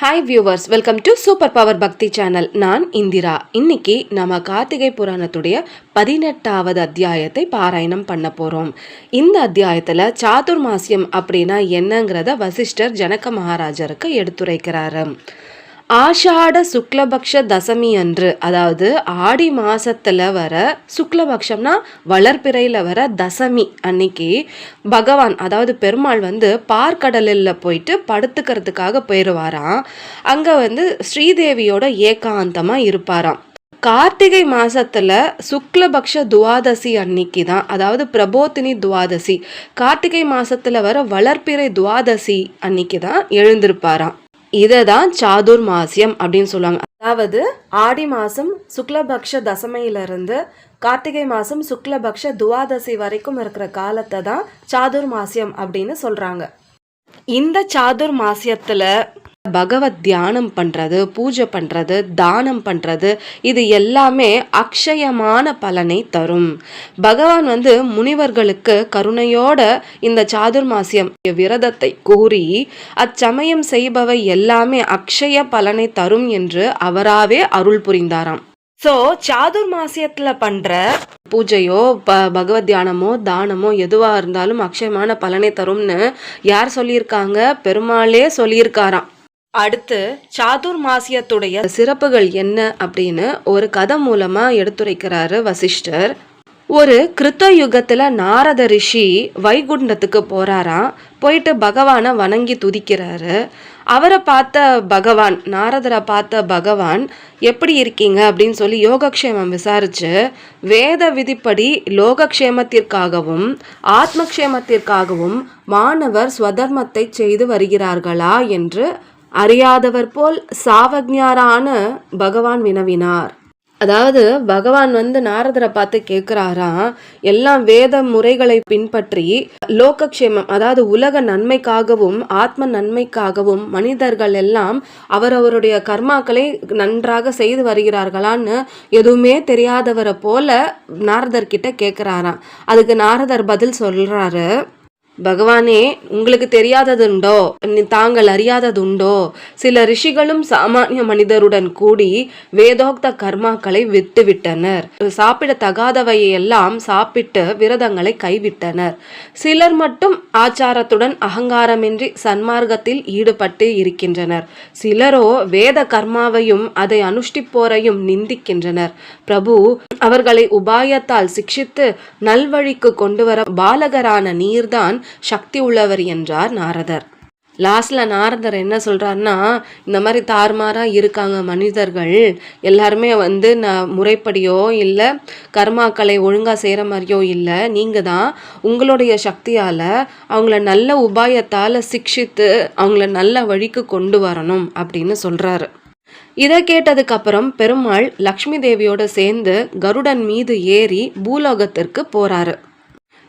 Hi viewers welcome to super power Bhakti channel நான் இந்திரா. இன்னைக்கு நம்ம கார்த்திகை புராணத்துடைய பதினெட்டாவது அத்தியாயத்தை பாராயணம் பண்ண போகிறோம் இந்த அத்தியாயத்தில் சாதுர்மாசியம் அப்படின்னா என்னங்கிறத வசிஷ்டர் ஜனக மகாராஜருக்கு எடுத்துரைக்கிறாரு. ஆஷாட சுக்லபக்ஷ தசமி அன்று அதாவது ஆடி மாசத்துல வர சுக்லபக்ஷம்னா வளர்பிறையில வர தசமி அன்னைக்கு பகவான் அதாவது பெருமாள் வந்து பார்க்கடலில் போயிட்டு படுத்துக்கிறதுக்காக போயிடுவாராம் அங்கே வந்து ஸ்ரீதேவியோட ஏகாந்தமாக இருப்பாராம். கார்த்திகை மாசத்துல சுக்லபக்ஷ துவாதசி அன்னைக்கு தான் அதாவது பிரபோத்தினி துவாதசி. கார்த்திகை மாசத்துல வர வளர்ப்பிறை துவாதசி அன்னைக்கு தான் எழுந்திருப்பாராம். இதை தான் சாதுர் மாசியம் அப்படின்னு சொல்லுவாங்க. அதாவது ஆடி மாதம் சுக்லபக்ஷ தசமையிலிருந்து கார்த்திகை மாதம் சுக்லபக்ஷ துவாதசி வரைக்கும் இருக்கிற காலத்தை தான் சாதுர் மாசியம் அப்படின்னு சொல்கிறாங்க இந்த சாதுர் மாசியத்தில் பகவத் தியானம் பண்ணுறது பூஜை பண்ணுறது தானம் பண்ணுறது இது எல்லாமே அக்ஷயமான பலனை தரும். பகவான் வந்து முனிவர்களுக்கு கருணையோட இந்த சாதுர்மாசியம் விரதத்தை கூறி அச்சமயம் செய்பவை எல்லாமே அக்ஷய பலனை தரும் என்று அவராவே அருள் புரிந்தாராம். ஸோ சாதுர்மாசியத்தில் பண்ணுற பூஜையோ ப பகவத் தியானமோ தானமோ எதுவாக இருந்தாலும் அக்ஷயமான பலனை தரும்னு யார் சொல்லியிருக்காங்க? பெருமாளே சொல்லியிருக்காராம். அடுத்து சாதுர் மாசியத்துடைய சிறப்புகள் என்ன அப்படின்னு ஒரு கதை மூலமா எடுத்துரைக்கிறாரு வசிஷ்டர். ஒரு கிருத்த யுகத்துல நாரத ரிஷி வைகுண்டத்துக்கு போறாராம். போயிட்டு பகவானை வணங்கி துதிக்கிறாரு. அவரை பார்த்த பகவான் நாரதரை பார்த்த பகவான் எப்படி இருக்கீங்க? அப்படின்னு சொல்லி யோகக்ஷேமம் விசாரிச்சு வேத விதிப்படி லோகக்ஷேமத்திற்காகவும் ஆத்மக்ஷேமத்திற்காகவும் மாணவர் ஸ்வதர்மத்தை செய்து வருகிறார்களா என்று அறியாதவர் போல் சாவக்ஞாரான பகவான் வினவினார். அதாவது பகவான் வந்து நாரதரை பார்த்து கேட்குறாராம் எல்லாம் வேத முறைகளை பின்பற்றி லோகக்ஷேமம் அதாவது உலக நன்மைக்காகவும் ஆத்ம நன்மைக்காகவும் மனிதர்கள் எல்லாம் அவரவருடைய கர்மாக்களை நன்றாக செய்து வருகிறார்களான்னு எதுவுமே தெரியாதவரை போல நாரதர்கிட்ட கேட்குறாராம். அதுக்கு நாரதர் பதில் சொல்கிறாரு பகவானே உங்களுக்கு தெரியாததுண்டோ? தாங்கள் அறியாததுண்டோ? சில ரிஷிகளும் சாமானிய மனிதருடன் கூடி வேதோக்த கர்மாக்களை விட்டுவிட்டனர். சாப்பிட தகாதவையெல்லாம் சாப்பிட்டு விரதங்களை கைவிட்டனர். சிலர் மட்டும் ஆச்சாரத்துடன் அகங்காரமின்றி சன்மார்க்கத்தில் ஈடுபட்டு இருக்கின்றனர். சிலரோ வேத கர்மாவையும் அதை அனுஷ்டிப்போரையும் நிந்திக்கின்றனர். பிரபு அவர்களை உபாயத்தால் சிக்ஷித்து நல்வழிக்கு கொண்டு வர பாலகரான நீர்தான் சக்தி உள்ளவர் என்றார் நாரதர். லாஸ்ட்ல நாரதர் என்ன சொல்றாருன்னா இந்த மாதிரி தாறுமாறாக இருக்காங்க மனிதர்கள். எல்லாருமே வந்து நான் முறைப்படியோ இல்லை கர்மாக்களை ஒழுங்காக செய்கிற மாதிரியோ இல்லை. நீங்கள் தான் உங்களுடைய சக்தியால் அவங்கள நல்ல உபாயத்தால் சிக்ஷித்து அவங்கள நல்ல வழிக்கு கொண்டு வரணும் அப்படின்னு சொல்கிறாரு இதை கேட்டதுக்கு அப்புறம் பெருமாள் லக்ஷ்மி தேவியோட சேர்ந்து கருடன் மீது ஏறி பூலோகத்திற்கு போறாரு.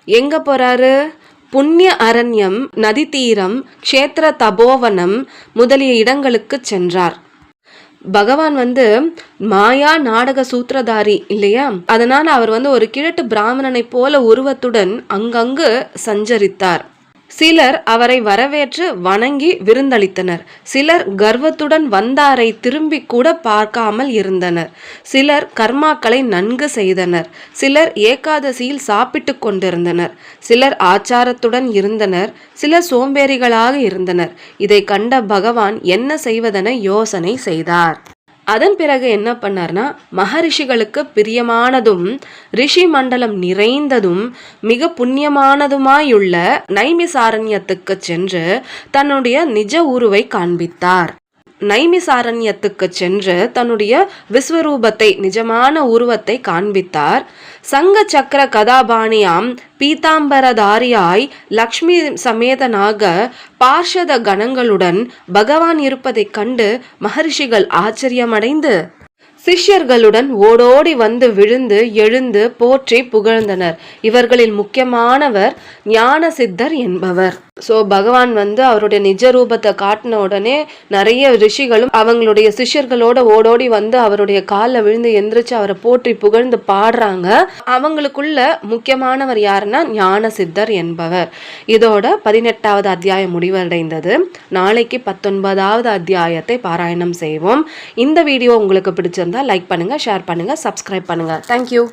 எங்க போறாரு? புண்ணிய அரண்யம் நதி தீரம் க்ஷேத்திர தபோவனம் முதலிய இடங்களுக்கு சென்றார். பகவான் வந்து மாயா நாடக சூத்திரதாரி இல்லையா? அதனால அவர் வந்து ஒரு கிழட்டு பிராமணனை போல உருவத்துடன் அங்கங்கு சஞ்சரித்தார். சிலர் அவரை வரவேற்று வணங்கி விருந்தளித்தனர். சிலர் கர்வத்துடன் வந்தாரை திரும்பி கூட பார்க்காமல் இருந்தனர். சிலர் கர்மாக்களை நன்கு செய்தனர். சிலர் ஏகாதசியில் சாப்பிட்டு கொண்டிருந்தனர். சிலர் ஆச்சாரத்துடன் இருந்தனர். சிலர் சோம்பேறிகளாக இருந்தனர். இதை கண்ட பகவான் என்ன செய்வதென யோசனை செய்தார். அதன் பிறகு என்ன பண்ணார்னா மகரிஷிகளுக்கு பிரியமானதும் ரிஷி மண்டலம் நிறைந்ததும் மிக புண்ணியமானதுமாயுள்ள நைமிசாரண்யத்துக்கு சென்று தன்னுடைய நிஜ உருவை காண்பித்தார். நைமிசாரண்யத்துக்கு சென்று தன்னுடைய விஸ்வரூபத்தை நிஜமான உருவத்தை காண்பித்தார். சங்க சக்கர கதாபாணியாம் பீதாம்பரதாரியாய் லக்ஷ்மி சமேதனாக பார்ஷத கணங்களுடன் பகவான் இருப்பதைக் கண்டு மகரிஷிகள் ஆச்சரியமடைந்து சிஷ்யர்களுடன் ஓடோடி வந்து விழுந்து எழுந்து போற்றி புகழ்ந்தனர். இவர்களில் முக்கியமானவர் ஞான சித்தர் என்பவர். ஸோ பகவான் வந்து அவருடைய நிஜ ரூபத்தை காட்டின உடனே நிறைய ரிஷிகளும் அவங்களுடைய சிஷ்யர்களோட ஓடோடி வந்து அவருடைய காலில் விழுந்து எந்திரிச்சு அவரை போற்றி புகழ்ந்து பாடுறாங்க. அவங்களுக்குள்ள முக்கியமானவர் யாருன்னா ஞான சித்தர் என்பவர். இதோட பதினெட்டாவது அத்தியாயம் முடிவடைந்தது. நாளைக்கு பத்தொன்பதாவது அத்தியாயத்தை பாராயணம் செய்வோம். இந்த வீடியோ உங்களுக்கு பிடிச்சிருந்தா லைக் பண்ணுங்கள் ஷேர் பண்ணுங்கள் சப்ஸ்கிரைப் பண்ணுங்கள் தேங்க்யூ